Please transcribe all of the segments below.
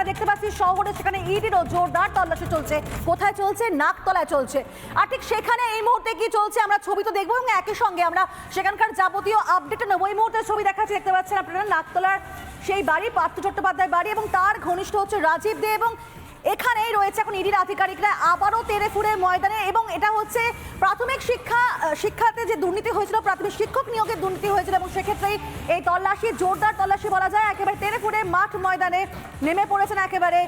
আমরা দেখতে পাচ্ছি শহরে সেখানে ইডিরও জোরদার তল্লাশি চলছে। কোথায় চলছে? নাকতলায় চলছে। আর ঠিক সেখানে এই মুহূর্তে কি চলছে আমরা ছবি তো দেখব এবং একই সঙ্গে আমরা সেখানকার যাবতীয় আপডেট নেব। এই মুহূর্তে ছবি দেখাচ্ছি, দেখতে পাচ্ছেন আপনারা, নাকতলার সেই বাড়ি, পার্থ চট্টোপাধ্যায় বাড়ি এবং তার ঘনিষ্ঠ হচ্ছে রাজীব দে এবং এখানেই রয়েছে এখন ইডির আধিকারিকরা। আবারও তেরে ফুরে ময়দানে এবং এটা হচ্ছে প্রাথমিক শিক্ষা শিক্ষাতে যে দুর্নীতি হয়েছিল, প্রাথমিক শিক্ষক নিয়োগের দুর্নীতি হয়েছিল এবং সেক্ষেত্রেই এই তল্লাশি, জোরদার তল্লাশি বলা যায়। একেবারে তেরে ফুরে মাঠ ময়দানে নেমে পড়েছেন একেবারে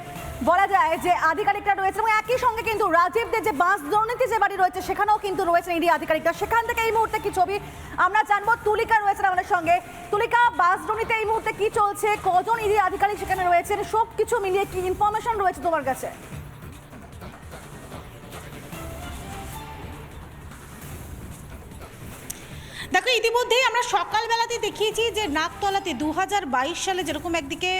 বলা যায় যে আধিকারিকরা রয়েছে এবং একই সঙ্গে কিন্তু রাজীবদের যে বাস দুর্নীতি যে বাড়ি রয়েছে, সেখানেও কিন্তু রয়েছেন ইডি আধিকারিকরা। সেখান থেকে এই মুহূর্তে কি ছবি? আমরা জানব তুলিকা রয়েছেন আমাদের সঙ্গে। তুলিকা বাস দুর্নীতি এই মুহূর্তে কি চলছে? কজন ইডি আধিকারিক সেখানে রয়েছেন? সব কিছু মিলিয়ে কি ইনফরমেশন রয়েছে তোমার কাছে। ইতিমধ্যেই আমরা সকালবেলাতে দেখিয়েছি যে নাকতলাতে দু হাজার বাইশ সালে যেরকম একদিকে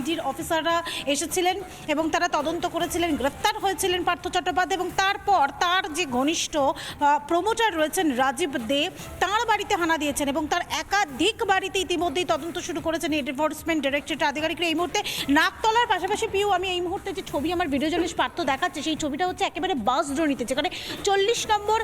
ইডির অফিসাররা এসেছিলেন এবং তারা তদন্ত করেছিলেন গ্রেফতার হয়েছিলেন পার্থ চট্টোপাধ্যায় এবং তারপর তার যে ঘনিষ্ঠ প্রমোটার রয়েছেন রাজীব দে, তার বাড়িতে হানা দিয়েছেন এবং তার একাধিক বাড়িতে ইতিমধ্যেই তদন্ত শুরু করেছেন এনফোর্সমেন্ট ডিরেক্টরেট আধিকারিকরা। এই মুহূর্তে নাকতলার পাশাপাশি পিউ, আমি এই মুহূর্তে যে ছবি আমার ভিডিও জার্নালিস্ট পার্থ দেখাচ্ছে, সেই ছবিটা হচ্ছে একেবারে বাস দ্রোণীতে যেখানে চল্লিশ নম্বর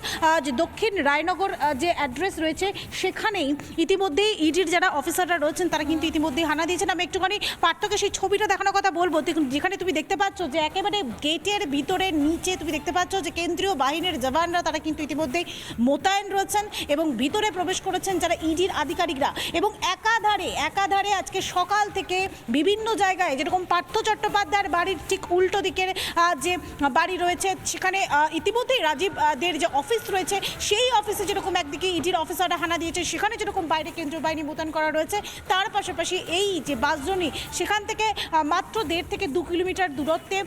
যে দক্ষিণ রায়নগর যে অ্যাড্রেস রয়েছে সেখানেই ইতিমধ্যেই ইডির যারা অফিসাররা রয়েছেন, তারা কিন্তু ইতিমধ্যেই হানা দিয়েছেন। আমি একটুখানি পার্থকে সেই ছবিটা দেখানোর কথা বলব। যেখানে তুমি দেখতে পাচ্ছ যে একেবারে গেটের ভিতরে, নিচে তুমি দেখতে পাচ্ছ যে কেন্দ্রীয় বাহিনীর জওয়ানরা তারা কিন্তু ইতিমধ্যেই মোতায়েন রয়েছেন এবং ভিতরে প্রবেশ করেছেন যারা ইডির আধিকারিকরা। এবং একাধারে একাধারে আজকে সকাল থেকে বিভিন্ন জায়গায় যেরকম পার্থ চট্টোপাধ্যায়ের বাড়ির ঠিক উল্টো দিকের যে বাড়ি রয়েছে, সেখানে ইতিমধ্যেই রাজীব দের যে অফিস রয়েছে, সেই অফিসে যেরকম একদিকে ইডির অফিসাররা হানা দিয়েছে সেখানে যেরকম বাইরে কেন্দ্রীয় বাহিনী মোতায়েন করা রয়েছে, তার পাশাপাশি এই যে বাসজনী সেখান থেকে মাত্র দেড় থেকে দু কিলোমিটার দূরত্বে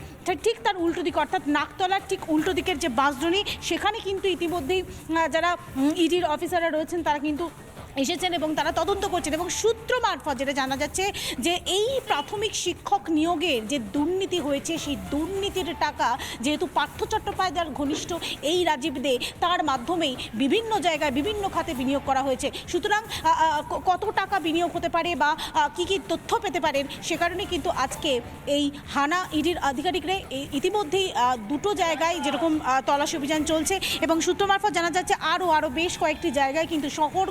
ঠিক তার উল্টো দিক, অর্থাৎ নাকতলার ঠিক উল্টো দিকের যে বাসজনী সেখানে কিন্তু ইতিমধ্যেই যারা ইডির অফিসাররা রয়েছেন, তারা কিন্তু এসেছেন এবং তারা তদন্ত করছেন এবং সূত্র মারফত যেটা জানা যাচ্ছে যে এই প্রাথমিক শিক্ষক নিয়োগের যে দুর্নীতি হয়েছে সেই দুর্নীতির টাকা যেহেতু পার্থ চট্টোপাধ্যায়ের ঘনিষ্ঠ এই রাজীব দে তার মাধ্যমেই বিভিন্ন জায়গায় বিভিন্ন খাতে বিনিয়োগ করা হয়েছে। সুতরাং কত টাকা বিনিয়োগ হতে পারে বা কি কি তথ্য পেতে পারেন সে কারণে কিন্তু আজকে এই হানা ইডির আধিকারিকরা ইতিমধ্যেই দুটো জায়গায় যেরকম আ, তল্লাশি অভিযান চলছে এবং সূত্র মারফত জানা যাচ্ছে আরও আরও বেশ কয়েকটি জায়গায় কিন্তু শহর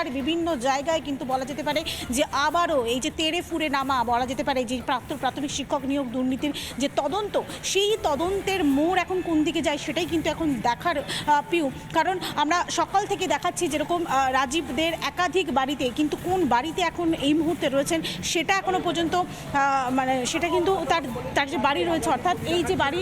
কলকাতার বিভিন্ন জায়গায় কিন্তু বলা যেতে পারে যে আবারও এই যে তেড়ে ফুরে নামা বলা যেতে পারে যে প্রাপ্ত প্রাথমিক শিক্ষক নিয়োগ দুর্নীতির যে তদন্ত, সেই তদন্তের মোড় এখন কোন দিকে যায় সেটাই কিন্তু এখন দেখার পিউ। কারণ আমরা সকাল থেকে দেখাচ্ছি যেরকম রাজীবদের একাধিক বাড়িতে কিন্তু কোন বাড়িতে এখন এই মুহূর্তে রয়েছেন সেটা এখনও পর্যন্ত মানে সেটা কিন্তু তার তার যে বাড়ি রয়েছে, অর্থাৎ এই যে বাড়ি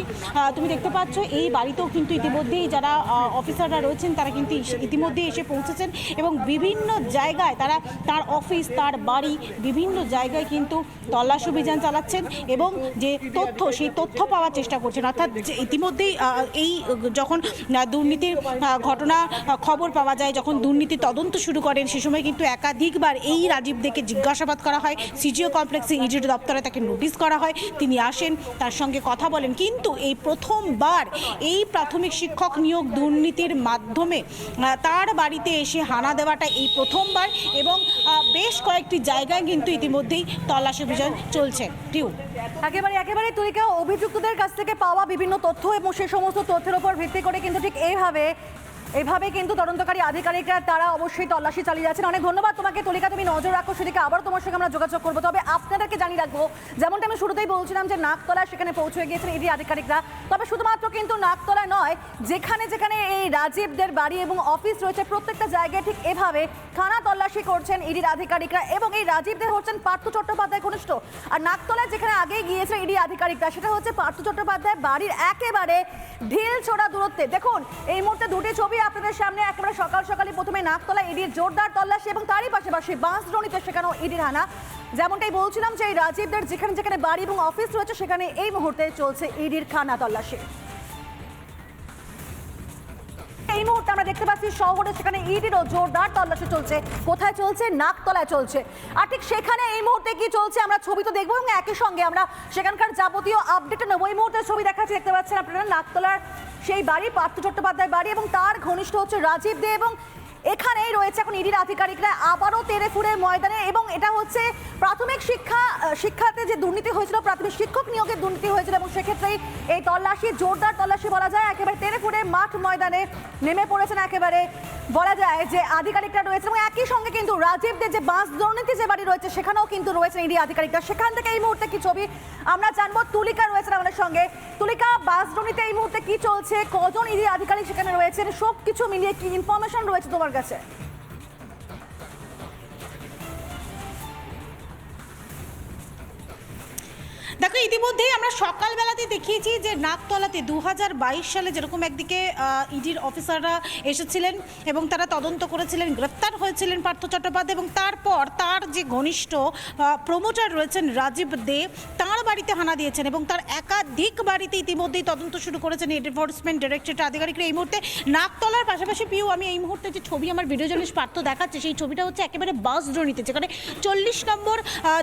তুমি দেখতে পাচ্ছ, এই বাড়িতেও কিন্তু ইতিমধ্যেই যারা অফিসাররা রয়েছেন তারা কিন্তু ইতিমধ্যেই এসে পৌঁছেছেন এবং বিভিন্ন জায়গায় তারা তার অফিস, তার বাড়ি, বিভিন্ন জায়গায় কিন্তু তল্লাশ অভিযান চালাচ্ছেন এবং যে তথ্য, সেই তথ্য পাওয়ার চেষ্টা করছেন। অর্থাৎ ইতিমধ্যেই এই যখন দুর্নীতির ঘটনা খবর পাওয়া যায়, যখন দুর্নীতি তদন্ত শুরু করেন, সে সময় কিন্তু একাধিকবার এই রাজীব রাজীবদেরকে জিজ্ঞাসাবাদ করা হয়। সিজিও কমপ্লেক্সে ইডির দপ্তরে তাকে নোটিশ করা হয়। তিনি আসেন, তার সঙ্গে কথা বলেন। কিন্তু এই প্রথমবার এই প্রাথমিক শিক্ষক নিয়োগ দুর্নীতির মাধ্যমে তার বাড়িতে এসে হানা দেওয়াটা এই প্রথমবার এবং বেশ কয়েকটি জায়গায় কিন্তু ইতিমধ্যেই তল্লাশি অভিযান চলছে। টিউ। একেবারে একেবারে তুলিকা অভিযুক্তদের কাছ থেকে পাওয়া বিভিন্ন তথ্য এবং সে সমস্ত তথ্যের উপর ভিত্তি করে কিন্তু ঠিক এইভাবে এইভাবে কিন্তু তদন্তকারী আধিকারিকরা, তারা অবশ্যই তল্লাশি চালিয়ে যাচ্ছেন। অনেক ধন্যবাদ তোমাকে। তলিকা, তুমি নজর রাখো সেদিকে আবার তোমার সঙ্গে আমরা যোগাযোগ করব। তবে আপনাদেরকে জানিয়ে রাখব, যেমনটা আমি শুরুতেই বলছিলাম যে নাকতলায় সেখানে পৌঁছে গিয়েছেন ইডি আধিকারিকরা। তবে শুধুমাত্র কিন্তু নাকতলা নয়, যেখানে যেখানে এই রাজীবদের বাড়ি এবং অফিস রয়েছে, প্রত্যেকটা জায়গায় ঠিক এভাবে থানা তল্লাশি করছেন ইডির আধিকারিকরা এবং এই রাজীবদের হচ্ছেন পার্থ চট্টোপাধ্যায় ঘনিষ্ঠ। আর নাকতলায় যেখানে আগে গিয়েছে ইডি আধিকারিকরা, সেটা হচ্ছে পার্থ চট্টোপাধ্যায় বাড়ির একেবারে ঢিল ছোড়া দূরত্বে। দেখুন, এই মুহূর্তে দুটি ছবি আপনাদের সামনে, একেবারে সকাল সকালে প্রথমে নাকতলা ইডির জোরদার তল্লাশি এবং তারই পাশাপাশি বাঁশদ্রোণীতে সেখানেও ইডির হানা যেমনটাই বলছিলাম যে রাজীবদের যেখানে যেখানে বাড়ি এবং অফিস রয়েছে, সেখানে এই মুহূর্তে চলছে ইডির খানা তল্লাশি। এই মুহূর্তে আমরা দেখতে পাচ্ছি শহরে সেখানে ইডিরও জোরদার তল্লাশি চলছে। কোথায় চলছে? নাকতলায় চলছে। আর ঠিক সেখানে এই মুহূর্তে কি চলছে আমরা ছবি তো দেখব এবং একই সঙ্গে আমরা সেখানকার যাবতীয় আপডেট নেব। এই মুহূর্তে ছবি দেখাচ্ছি, দেখতে পাচ্ছেন আপনারা, নাকতলার সেই বাড়ি, পার্থ চট্টোপাধ্যায় বাড়ি এবং তার ঘনিষ্ঠ হচ্ছে রাজীব দে এবং এখানেই রয়েছে এখন ইডির আধিকারিকরা। আবারও তেরে ফুরে ময়দানে এবং এটা হচ্ছে প্রাথমিক শিক্ষা শিক্ষাতে যে দুর্নীতি হয়েছিল, প্রাথমিক শিক্ষক নিয়োগের দুর্নীতি হয়েছিল এবং সেক্ষেত্রেই এই তল্লাশি, জোরদার তল্লাশি বলা যায়। একেবারে তেরে ফুরে মাঠ ময়দানে নেমে পড়েছেন একেবারে বলা যায় যে আধিকারিকরা রয়েছে এবং একই সঙ্গে কিন্তু রাজীবদের যে বাস দুর্নীতি যে বাড়ি রয়েছে, সেখানেও কিন্তু রয়েছেন ইডি আধিকারিকরা। সেখান থেকে এই মুহূর্তে কি ছবি? আমরা জানব তুলিকা রয়েছেন আমাদের সঙ্গে। তুলিকা, বাস দুর্নীতি এই মুহূর্তে কি চলছে? কজন ইডি আধিকারিক সেখানে রয়েছেন? সব কিছু মিলিয়ে কি ইনফরমেশন রয়েছে তোমার কাছে? দেখো, ইতিমধ্যেই আমরা সকালবেলাতে দেখিয়েছি যে নাকতলাতে দু হাজার বাইশ সালে যেরকম একদিকে ইডির অফিসাররা এসেছিলেন এবং তারা তদন্ত করেছিলেন গ্রেফতার হয়েছিলেন পার্থ চট্টোপাধ্যায় এবং তারপর তার যে ঘনিষ্ঠ প্রমোটার রয়েছেন রাজীব দে, তার বাড়িতে হানা দিয়েছেন এবং তার একাধিক বাড়িতে ইতিমধ্যেই তদন্ত শুরু করেছেন এনফোর্সমেন্ট ডিরেক্টরেট আধিকারিকরা। এই মুহূর্তে নাকতলার পাশাপাশি পিউ, আমি এই মুহূর্তে যে ছবি আমার ভিডিও জার্নালিস্ট পার্থ দেখাচ্ছে, সেই ছবিটা হচ্ছে একেবারে বাস জড়িতে যেখানে চল্লিশ নম্বর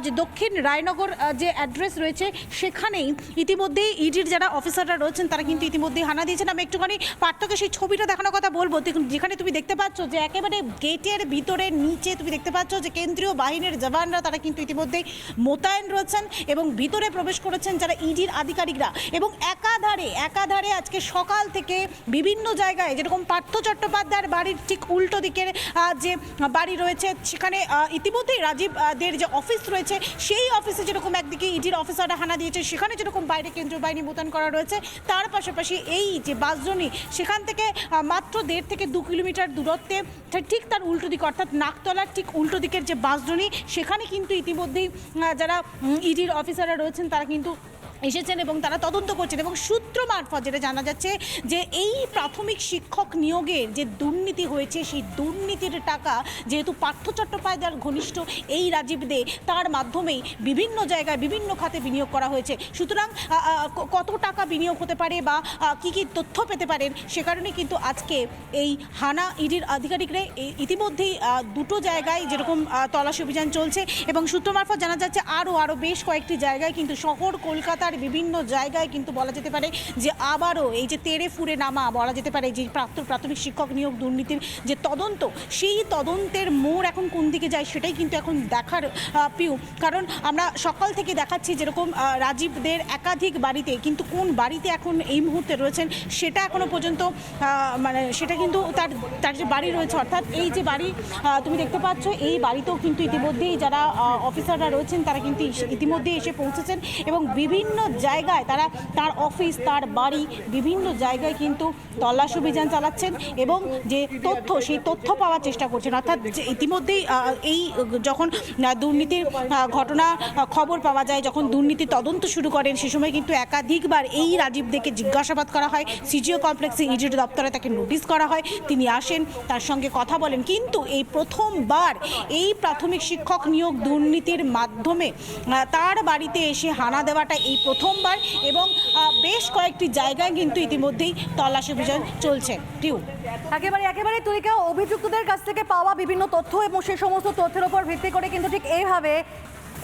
যে দক্ষিণ রায়নগর যে অ্যাড্রেস রয়েছে সেখানেই ইতিমধ্যেই ইডির যারা অফিসাররা রয়েছেন, তারা কিন্তু ইতিমধ্যেই হানা দিয়েছেন। আমি একটুখানি পার্থকে সেই ছবিটা দেখানোর কথা বলব। যেখানে তুমি দেখতে পাচ্ছ যে একেবারে গেটের ভিতরে নিচে তুমি দেখতে পাচ্ছ যে কেন্দ্রীয় বাহিনীর জওয়ানরা, তারা কিন্তু ইতিমধ্যেই মোতায়েন রয়েছেন এবং ভিতরে প্রবেশ করেছেন যারা ইডির আধিকারিকরা। এবং একাধারে একাধারে আজকে সকাল থেকে বিভিন্ন জায়গায় যেরকম পার্থ চট্টোপাধ্যায়ের বাড়ির ঠিক উল্টো দিকের যে বাড়ি রয়েছে, সেখানে ইতিমধ্যেই রাজীব দের যে অফিস রয়েছে, সেই অফিসে যেরকম একদিকে ইডির অফিসাররা হানা দিয়েছে। সেখানে যেরকম বাইরে কেন্দ্রীয় বাহিনী মোতায়েন করা রয়েছে, তার পাশাপাশি এই যে বাসজনী সেখান থেকে মাত্র দেড় থেকে দু কিলোমিটার দূরত্বে ঠিক তার উল্টো দিক, অর্থাৎ নাকতলার ঠিক উল্টো দিকের যে বাসজনী সেখানে কিন্তু ইতিমধ্যেই যারা ইডির অফিসাররা রয়েছেন, তারা কিন্তু এসেছেন এবং তারা তদন্ত করছেন এবং সূত্র মারফত যেটা জানা যাচ্ছে যে এই প্রাথমিক শিক্ষক নিয়োগের যে দুর্নীতি হয়েছে সেই দুর্নীতির টাকা যেহেতু পার্থ চট্টোপাধ্যায়ের ঘনিষ্ঠ এই রাজীব দে তার মাধ্যমেই বিভিন্ন জায়গায় বিভিন্ন খাতে বিনিয়োগ করা হয়েছে। সুতরাং কত টাকা বিনিয়োগ হতে পারে বা কি কি তথ্য পেতে পারেন সে কারণে কিন্তু আজকে এই হানা ইডির আধিকারিকরা ইতিমধ্যেই দুটো জায়গায় যেরকম আ, তল্লাশি অভিযান চলছে এবং সূত্র মারফত জানা যাচ্ছে আরও আরও বেশ কয়েকটি জায়গায় কিন্তু শহর কলকাতার বিভিন্ন জায়গায় কিন্তু বলা যেতে পারে যে আবারও এই যে তেড়ে ফুরে নামা বলা যেতে পারে যে প্রাপ্ত প্রাথমিক শিক্ষক নিয়োগ দুর্নীতির যে তদন্ত, সেই তদন্তের মোড় এখন কোন দিকে যায় সেটাই কিন্তু এখন দেখার পিউ। কারণ আমরা সকাল থেকে দেখাচ্ছি যেরকম রাজীবদের একাধিক বাড়িতে কিন্তু কোন বাড়িতে এখন এই মুহূর্তে রয়েছেন সেটা এখনও পর্যন্ত মানে সেটা কিন্তু তার তার যে বাড়ি রয়েছে, অর্থাৎ এই যে বাড়ি তুমি দেখতে পাচ্ছ, এই বাড়িতেও কিন্তু ইতিমধ্যেই যারা অফিসাররা রয়েছেন তারা কিন্তু ইতিমধ্যেই এসে পৌঁছেছেন এবং বিভিন্ন জায়গায় তারা তার অফিস, তার বাড়ি বিভিন্ন জায়গায় কিন্তু তল্লাশ অভিযান চালাচ্ছেন এবং যে তথ্য, সেই তথ্য পাওয়ার চেষ্টা করছেন। অর্থাৎ ইতিমধ্যেই এই যখন দুর্নীতির ঘটনা খবর পাওয়া যায়, যখন দুর্নীতি তদন্ত শুরু করেন, সে সময় কিন্তু একাধিকবার এই রাজীব রাজীবদেরকে জিজ্ঞাসাবাদ করা হয়। সিজিও কমপ্লেক্সে ইডির দপ্তরে তাকে নোটিশ করা হয়, তিনি আসেন, তার সঙ্গে কথা বলেন। কিন্তু এই প্রথমবার এই প্রাথমিক শিক্ষক নিয়োগ দুর্নীতির মাধ্যমে তার বাড়িতে এসে হানা দেওয়াটা এই প্রথমবার এবং বেশ কয়েকটি জায়গায় কিন্তু ইতিমধ্যেই তল্লাশি অভিযান চলছে। টিউ। একেবারে একেবারে তুলিকা অভিযুক্তদের কাছ থেকে পাওয়া বিভিন্ন তথ্য এবং সে সমস্ত তথ্যের উপর ভিত্তি করে কিন্তু ঠিক এইভাবে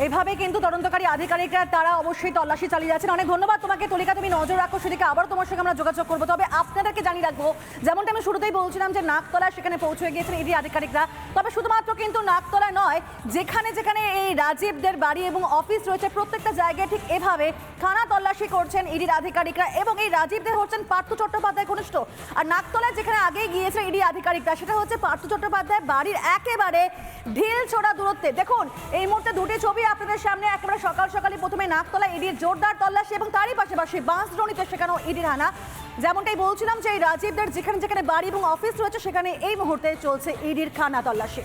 এইভাবে কিন্তু তদন্তকারী আধিকারিকরা, তারা অবশ্যই তল্লাশি চালিয়ে যাচ্ছেন। অনেক ধন্যবাদ তোমাকে। তলিকা, তুমি নজর রাখো সেদিকে আবার তোমার সঙ্গে আমরা যোগাযোগ করব। তবে আপনাদেরকে জানিয়ে রাখব, যেমনটা আমি শুরুতেই বলছিলাম যে নাকতলা সেখানে পৌঁছে গিয়েছেন ইডি আধিকারিকরা। তবে শুধুমাত্র কিন্তু নাকতলা নয়, যেখানে যেখানে এই রাজীবদের বাড়ি এবং অফিস রয়েছে, প্রত্যেকটা জায়গায় ঠিক এভাবে খানা তল্লাশি করছেন ইডির আধিকারিকরা এবং এই রাজীবদের হচ্ছেন পার্থ চট্টোপাধ্যায় ঘনিষ্ঠ। আর নাকতলায় যেখানে আগেই গিয়েছে ইডি আধিকারিকরা, সেটা হচ্ছে পার্থ চট্টোপাধ্যায় বাড়ির একেবারে ঢিল ছোড়া দূরত্বে। দেখুন, এই মুহূর্তে দুটি ছবি আপনাদের সামনে একেবারে সকাল সকালে প্রথমে নাকতলা ইডির জোরদার তল্লাশি এবং তারই পাশাপাশি বাঁশদ্রোণীতে সেখানেও ইডির হানা। যেমনটাই বলছিলাম যে এই রাজীবদের যেখানে যেখানে বাড়ি এবং অফিস রয়েছে, সেখানে এই মুহূর্তে চলছে ইডির খানা তল্লাশি।